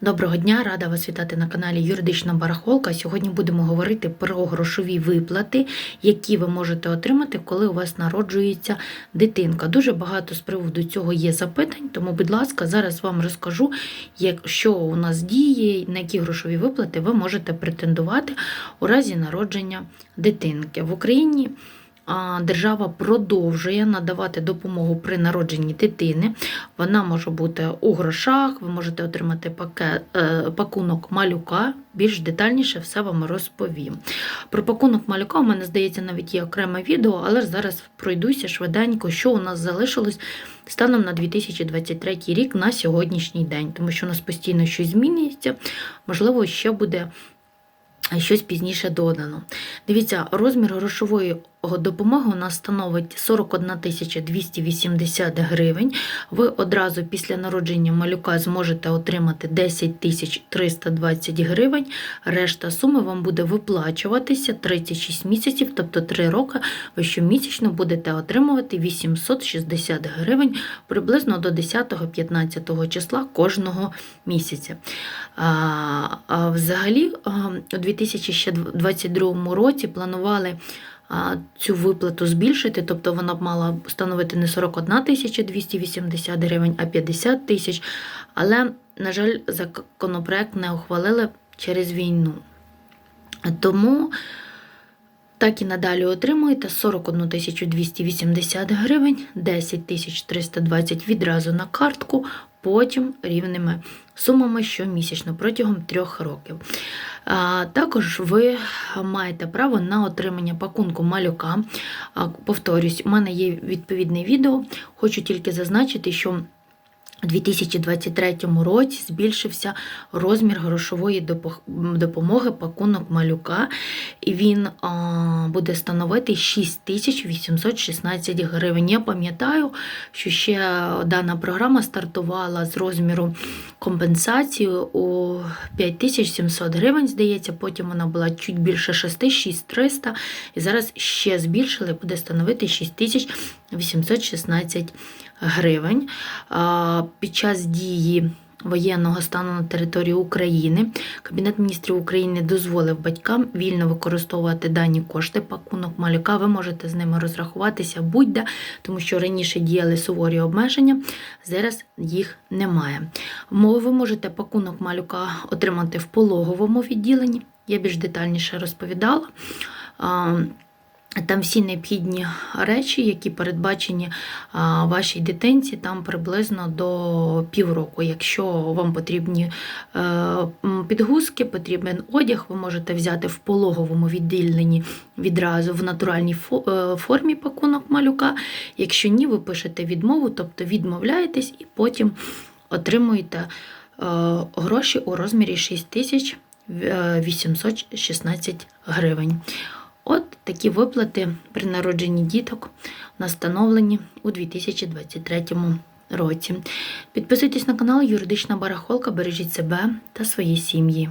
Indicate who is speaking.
Speaker 1: Доброго дня, рада вас вітати на каналі Юридична Барахолка. Сьогодні будемо говорити про грошові виплати, які ви можете отримати, коли у вас народжується дитинка. Дуже багато з приводу цього є запитань, тому, будь ласка, зараз вам розкажу, що у нас діє, на які грошові виплати ви можете претендувати у разі народження дитинки. В Україні держава продовжує надавати допомогу при народженні дитини. Вона може бути у грошах, ви можете отримати пакет, е, пакунок малюка. Більш детальніше все вам розповім. Про пакунок малюка у мене здається навіть є окреме відео, але ж зараз пройдуся швиденько, що у нас залишилось станом на 2023 рік на сьогоднішній день, тому що у нас постійно щось змінюється. Можливо, ще буде щось пізніше додано. Дивіться, розмір грошової допомоги у нас становить 41 280 гривень. Ви одразу після народження малюка зможете отримати 10 320 гривень. Решта суми вам буде виплачуватися 36 місяців, тобто 3 роки. Ви щомісячно будете отримувати 860 гривень приблизно до 10-15 числа кожного місяця. А, а взагалі, у 2022 році планували цю виплату збільшити, тобто вона б мала становити не 41 тисяча 280 гривень, а 50 тисяч. Але, на жаль, законопроект не ухвалили через війну. Тому так і надалі отримуєте 41 тисячу 280 гривень, 10 тисяч 320 відразу на картку, потім рівними сумами щомісячно протягом трьох років. Також ви маєте право на отримання пакунку малюка. Повторюсь, у мене є відповідне відео. Хочу тільки зазначити, що у 2023 році збільшився розмір грошової допомоги пакунок малюка, і він буде становити 6816 гривень. Я пам'ятаю, що ще дана програма стартувала з розміру компенсації у 5700 гривень, здається, потім вона була чуть більше 6 6300, і зараз ще збільшили, буде становити 6816 гривень. Під час дії воєнного стану на території України Кабінет міністрів України дозволив батькам вільно використовувати дані кошти, пакунок малюка. Ви можете з ними розрахуватися будь-де, тому що раніше діяли суворі обмеження, зараз їх немає. Ви можете пакунок малюка отримати в пологовому відділенні. Я більш детальніше розповідала. Там всі необхідні речі, які передбачені вашій дитинці, там приблизно до півроку. Якщо вам потрібні е, підгузки, потрібен одяг, ви можете взяти в пологовому відділенні відразу в натуральній е, формі пакунок малюка. Якщо ні, ви пишете відмову, тобто відмовляєтесь і потім отримуєте е, гроші у розмірі 6816 гривень. От такі виплати при народженні діток настановлені у 2023 році. Підписуйтесь на канал Юридична Барахолка, бережіть себе та свої сім'ї.